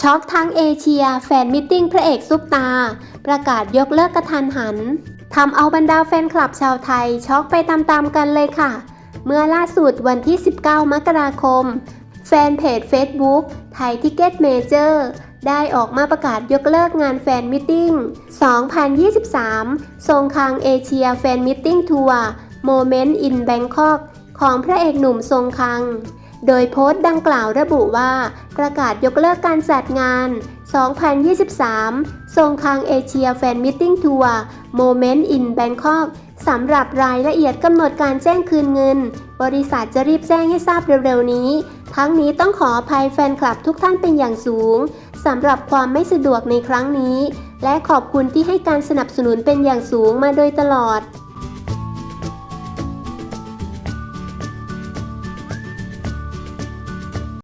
ช็อกทั้งเอเชีย แฟนมิทติ้งพระเอกซุปตา ประกาศยกเลิกกระทันหันทำเอาบรรดาแฟนคลับชาวไทย ช็อกไปตามๆกันเลยค่ะ เมื่อล่าสุดวันที่ 19 มกราคม แฟนเพจ Facebook ไทยทิกเก็ตเมเจอร์ได้ออกมาประกาศยกเลิกงานแฟนมิทติ้ง 2023 ทรงคางเอเชียแฟนมิทติ้งทัวร์โมเมนต์อินแบงคอกของพระเอกหนุ่มทรงคัง โดยโพสต์ดังกล่าวระบุว่า ประกาศยกเลิกการจัดงาน 2023 ทรงคางเอเชียแฟนมิทติ้งทัวร์โมเมนต์อินแบงคอกสำหรับรายละเอียดกำหนดการแจ้งคืนเงิน บริษัทจะรีบแจ้งให้ทราบเร็วๆนี้ ทั้งนี้ต้องขออภัยแฟนคลับทุกท่านเป็นอย่างสูงสำหรับความไม่สะดวกในครั้งนี้ และขอบคุณที่ให้การสนับสนุนเป็นอย่างสูงมาโดยตลอด